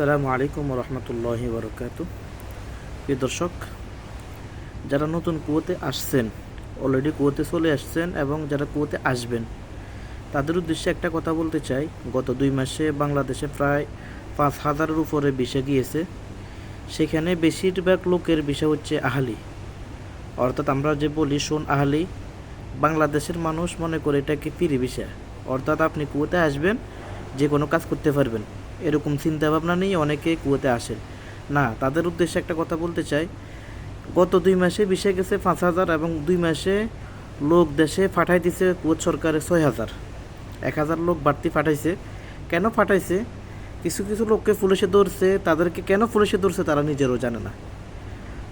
আসসালামু আলাইকুম রহমতুল্লাহি বরকাত প্রিয় দর্শক, যারা নতুন কুয়োতে আসছেন অলরেডি কুয়োতে চলে আসছেন এবং যারা কুয়োতে আসবেন, তাদের উদ্দেশ্যে একটা কথা বলতে চাই। গত দুই মাসে বাংলাদেশে প্রায় পাঁচ হাজারের উপরে বিষা গিয়েছে। সেখানে বেশিরভাগ লোকের বিষয় হচ্ছে আহালি। অর্থাৎ আমরা যে বলি শোন আহালি, বাংলাদেশের মানুষ মনে করে এটাকে ফিরি বিষা। অর্থাৎ আপনি কুয়োতে আসবেন যে কোনো কাজ করতে পারবেন। এরকম চিন্তা ভাবনা নিয়ে অনেকে কুয়োতে আসেন। না, তাদের উদ্দেশ্যে একটা কথা বলতে চাই। গত দুই মাসে বিষে গেছে পাঁচ হাজার এবং দুই মাসে লোক দেশে পাঠাই দিছে কুয়োত সরকারে ছয় হাজার। এক হাজার লোক বাড়তি পাঠাইছে। কেন পাঠাইছে? কিছু কিছু লোককে পুলিশে ধরছে। তাদেরকে কেন পুলিশে ধরছে তারা নিজেরও জানে না।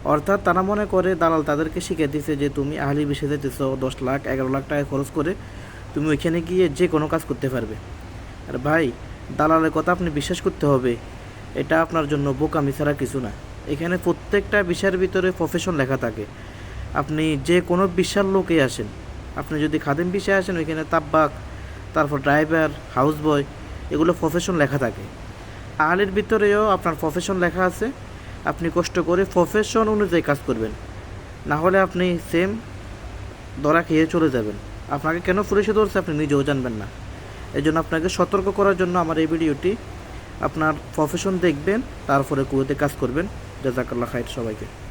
অর্থাৎ তারা মনে করে, দালাল তাদেরকে শিখিয়ে দিছে যে তুমি আহলি বিষে যেতেছ দশ লাখ, এগারো লাখ টাকা খরচ করে তুমি ওইখানে গিয়ে যে কোনো কাজ করতে পারবে। আর ভাই দালালের কথা আপনি বিশ্বাস করতে হবে। এটা আপনার জন্য বোকামি ছাড়া কিছু না। এখানে প্রত্যেকটা বিষয়ের ভিতরে প্রফেশন লেখা থাকে। আপনি যে কোনো বিশাল লোকে আসেন। আপনি যদি খাদেম বিষয়ে আসেন, ওইখানে তাব্বাক তারপর ড্রাইভার হাউস বয় এগুলো প্রফেশন লেখা থাকে। আলের ভিতরেও আপনার প্রফেশন লেখা আছে। আপনি কষ্ট করে প্রফেশন অনুযায়ী কাজ করবেন। না হলে আপনি সেম ধরা খেয়ে চলে যাবেন। আপনাকে কেন পুলিশে ধরছে আপনি নিজেও জানবেন না। এই জন্য আপনাকে সতর্ক করার জন্য আমার এই ভিডিওটি আপনার প্রফেশন দেখবেন, তারপরে কুয়েতে কাজ করবেন। জাজাকাল্লা খায়ের সবাইকে।